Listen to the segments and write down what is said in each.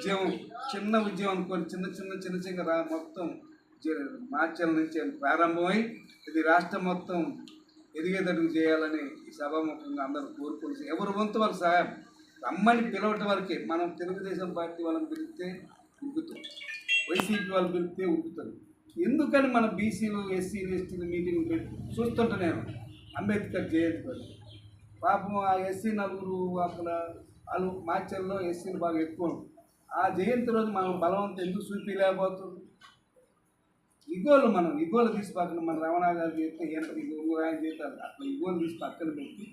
చిన్న ఉద్యమం అనుకోని చిన్న చిన్న చిన్న చిన్న రా మొత్తం మార్చల నుంచి ప్రారంభమై ఇది రాష్ట్రం మొత్తం ఎదిగేటట్టు చేయాలని ఈ సభాముఖంగా అందరూ కోరుకుంటూ ఎవరు వంతు వారు సహాయం రమ్మని పిలవటం వరకే మనం తెలుగుదేశం పార్టీ వాళ్ళని పిలిస్తే ఉరుకుతాం వైసీపీ వాళ్ళు పిలిస్తే ఉరుకుతారు ఎందుకని మన బీసీలు ఎస్సీలు ఎస్టీలు మీటింగ్ పెట్టి చూస్తుంటా నేను అంబేద్కర్ జయంతి పాపం ఆ ఎస్సీ నలుగురు అక్కడ వాళ్ళు మార్చల్లో ఎస్సీలు బాగా ఎక్కువ ఆ జయంతి రోజు మనం బలవంతం ఎందుకు చూపించలేకపోతుంది ఇగోలు మనం ఇగోలు తీసి పక్కన మన రమణ గారు చేస్తే ఎంత ఆయన చేస్తారు? అట్లా ఇగోలు తీసి పక్కన పెట్టి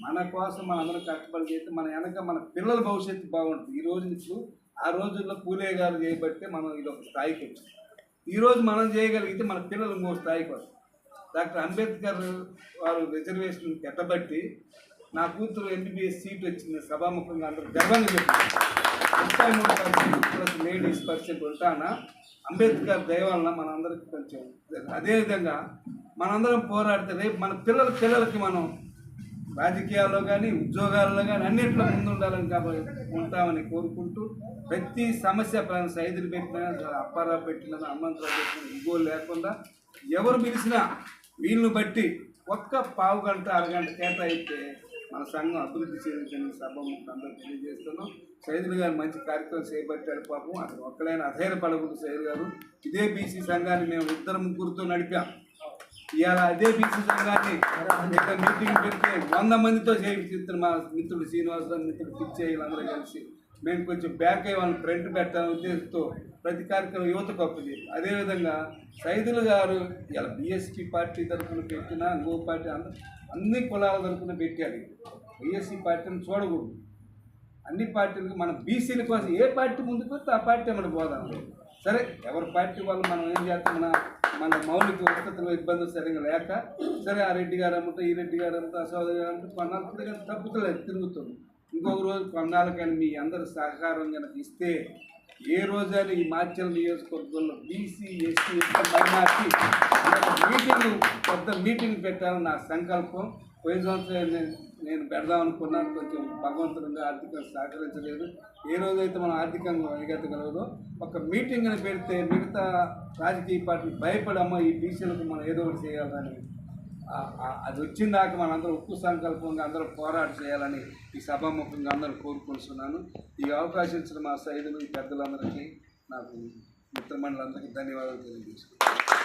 మన కోసం మన అందరం కష్టపడి చేస్తే మన వెనక మన పిల్లల భవిష్యత్తు బాగుంటుంది. ఈ రోజు ఇప్పుడు ఆ రోజుల్లో పూలే గారు చేయబట్టే మనం ఇది ఒక స్థాయికి వచ్చాం. ఈరోజు మనం చేయగలిగితే మన పిల్లలు ఇంకో స్థాయికి వస్తాం డాక్టర్ అంబేద్కర్ వారు రిజర్వేషన్ పెట్టబట్టి నా కూతురు ఎంబీబీఎస్ సీట్ వచ్చింది సభాముఖంగా అందరూ గర్వంగా చెప్తున్నారు. ముప్పై మూడు పర్సెంట్ ప్లస్ లేడీస్ పర్సెంట్ ఉంటానా అంబేద్కర్ దయవలన మనందరికి కొంచెం అదేవిధంగా మనందరం పోరాడితే రేపు మన పిల్లల పిల్లలకి మనం రాజకీయాల్లో కానీ ఉద్యోగాల్లో కానీ అన్నింటిలో ముందుండాలని కాబట్టి ఉంటామని కోరుకుంటూ ప్రతి సమస్య సైదులు పెట్టినా అప్పారావు పెట్టినా హనుమంతరావు పెట్టినా ఇగో లేకుండా ఎవరు పిలిచినా వీళ్ళని బట్టి ఒక్క పావు గంట అరగంట కేటాయిస్తే మన సంఘం అభివృద్ధి చెందిన సభ అందరూ తెలియజేస్తున్నాం. సైదులు గారు మంచి కార్యక్రమం చేపట్టాడు పాపం. అతను ఒక్కడైనా అధైర్యపడకూడదు సైదు గారు. ఇదే బీసీ సంఘాన్ని మేము ఇద్దరు ముగ్గురుతో నడిపాం. ఇవాళ అదే బీసీ సంఘాన్ని ఇక్కడ మీటింగ్ పెడితే వంద మందితో చేయించారు మా మిత్రుడు శ్రీనివాసరావు మిత్రుడు పిచ్చే వీళ్ళందరూ కలిసి మేము కొంచెం బ్యాక్ అయ్యి వాళ్ళని ఫ్రంట్ పెట్టాలని ఉద్దేశంతో ప్రతి కార్యక్రమం యువత గొప్పది అదేవిధంగా సైదులు గారు ఇలా బీఎస్పీ పార్టీ తరఫున పెట్టినా ఇంకో పార్టీ అంద అన్ని కులాల తరఫున పెట్టాలి బీఎస్పీ పార్టీని చూడకూడదు. అన్ని పార్టీలకు మన బీసీల కోసం ఏ పార్టీ ముందుకు వస్తే ఆ పార్టీ మన పోదాం. సరే ఎవరి పార్టీ వాళ్ళు మనం ఏం చేస్తాం? మన మన మౌలిక వసతులు ఇబ్బందులు సరిగా లేక సరే ఆ రెడ్డి గారు అమ్ముతా ఈ రెడ్డి గారు అమ్ముతా ఆ సోదరి గారు అమ్ముతా మన తప్పుతలేదు తిరుగుతుంది. ఇంకొక రోజు కొన్నాళ్ళు కానీ మీ అందరి సహకారం కనుక ఇస్తే ఏ రోజైనా ఈ మాచల్ నియోజకవర్గంలో బీసీ ఎస్సీ మైనార్టీ మీటింగ్ పెద్ద మీటింగ్ పెట్టాలని నా సంకల్పం. పోయిన సంవత్సరం నేను పెడదాం అనుకున్నాను కొంచెం భగవంతుడిగా ఆర్థికంగా సహకరించలేదు. ఏ రోజైతే మనం ఆర్థికంగా ఎగతగలదో ఒక మీటింగ్ని పెడితే మిగతా రాజకీయ పార్టీలు భయపడమ్మ ఈ బీసీలకు మనం ఏదో ఒకటి చేయాలని. అది వచ్చిన దాకా మనందరం ఉక్కు సంకల్పంగా అందరూ పోరాట చేయాలని ఈ సభాముఖంగా అందరూ కోరుకుంటున్నాను ఈ అవకాశం ఇచ్చిన మా సైదులు ఈ పెద్దలందరికీ నాకు మిత్రమండలందరికీ ధన్యవాదాలు తెలియజేస్తున్నాను